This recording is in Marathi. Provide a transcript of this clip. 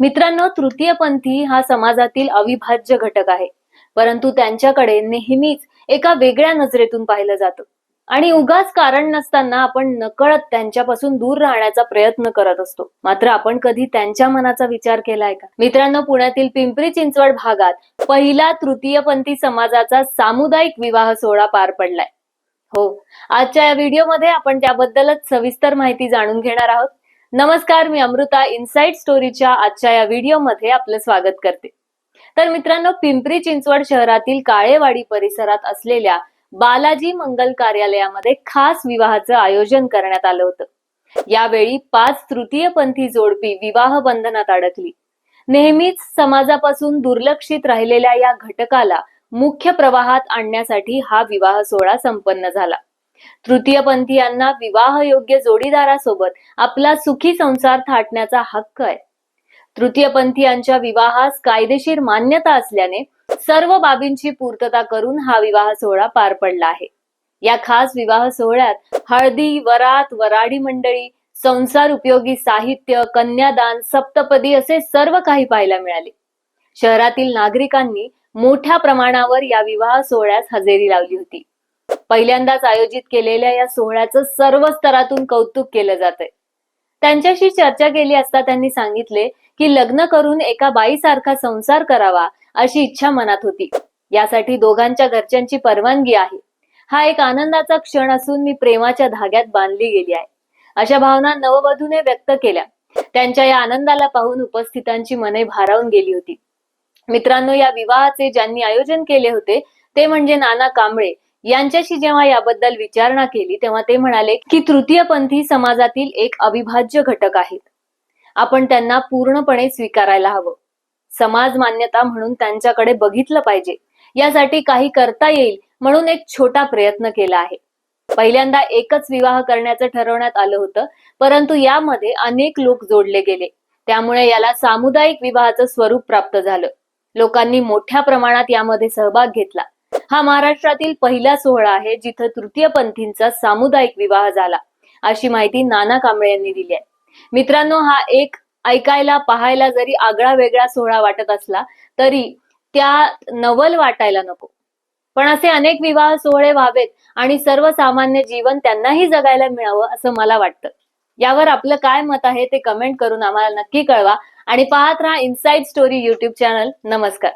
मित्रांनो तृतीयपंथी हा समाजातील अविभाज्य घटक आहे. परंतु त्यांच्याकडे नेहमीच एका वेगळ्या नजरेतून पाहिलं जातं. आणि उगाच कारण नसताना आपण नकळत त्यांच्यापासून दूर राहण्याचा प्रयत्न करत असतो. मात्र आपण कधी त्यांच्या मनाचा विचार केलाय का? मित्रांनो पुण्यातील पिंपरी चिंचवड भागात पहिला तृतीयपंथी समाजाचा सामुदायिक विवाह सोहळा पार पडलाय. हो आजच्या या व्हिडिओमध्ये आपण त्याबद्दलच सविस्तर माहिती जाणून घेणार आहोत. नमस्कार मी अमृता. इन्साइट स्टोरीच्या आजच्या या व्हिडिओमध्ये आपलं स्वागत करते. तर मित्रांनो पिंपरी चिंचवड शहरातील काळेवाडी परिसरात असलेल्या बालाजी मंगल कार्यालयामध्ये खास विवाहाचं आयोजन करण्यात आलं होतं. यावेळी पाच तृतीयपंथी जोडपी विवाह बंधनात अडकली. नेहमीच समाजापासून दुर्लक्षित राहिलेल्या या घटकाला मुख्य प्रवाहात आणण्यासाठी हा विवाह सोहळा संपन्न झाला. तृतीयपंथीयांना विवाह योग्य जोडीदारासोबत आपला सुखी संसार थाटण्याचा हक्क आहे. तृतीयपंथीयांच्या विवाहास कायदेशीर मान्यता असल्याने सर्व बाबींची पूर्तता करून हा विवाह सोहळा पार पडला आहे. या खास विवाह सोहळ्यात हळदी वरात वराडी मंडळी संसार उपयोगी साहित्य कन्यादान सप्तपदी असे सर्व काही पाहायला मिळाले. शहरातील नागरिकांनी मोठ्या प्रमाणावर या विवाह सोहळ्यास हजेरी लावली होती. पहिल्यांदाच आयोजित केलेल्या या सोहळ्याचं सर्व स्तरातून कौतुक केलं जात आहे त्यांच्याशी चर्चा केली असता त्यांनी सांगितले की लग्न करून एका बाईसारखा संसार करावा अशी इच्छा मनात होती. यासाठी दोघांच्या घरच्यांची परवानगी आहे. हा एक आनंदाचा क्षण असून मी प्रेमाच्या धाग्यात बांधली गेली आहे. अशा भावना नववधूने व्यक्त केल्या. त्यांच्या या आनंदाला पाहून उपस्थितांची मने भारावून गेली होती. मित्रांनो या विवाहाचे ज्यांनी आयोजन केले होते ते म्हणजे नाना कांबळे यांच्याशी जेव्हा याबद्दल विचारणा केली तेव्हा ते म्हणाले की तृतीयपंथी समाजातील एक अविभाज्य घटक आहेत. आपण त्यांना पूर्णपणे स्वीकारायला हवं. समाज मान्यता म्हणून त्यांच्याकडे बघितलं पाहिजे. यासाठी काही करता येईल म्हणून एक छोटा प्रयत्न केला आहे. पहिल्यांदा एकच विवाह करण्याचं ठरवण्यात आलं होतं परंतु यामध्ये अनेक लोक जोडले गेले. त्यामुळे याला सामुदायिक विवाहाचं स्वरूप प्राप्त झालं. लोकांनी मोठ्या प्रमाणात यामध्ये सहभाग घेतला. हा महाराष्ट्रातील पहिला सोहळा आहे जिथं तृतीयपंथींचा सामुदायिक विवाह झाला. अशी माहिती नाना कांबळे यांनी दिली आहे. मित्रांनो हा एक ऐकायला पाहायला जरी आगळा वेगळा सोहळा वाटत असला तरी त्या नवल वाटायला नको. पण असे अनेक विवाह सोहळे व्हावेत आणि सर्वसामान्य जीवन त्यांनाही जगायला मिळावं असं मला वाटतं. यावर आपलं काय मत आहे ते कमेंट करून आम्हाला नक्की कळवा. आणि पाहत राहा इनसाइड स्टोरी युट्यूब चॅनल नमस्कार.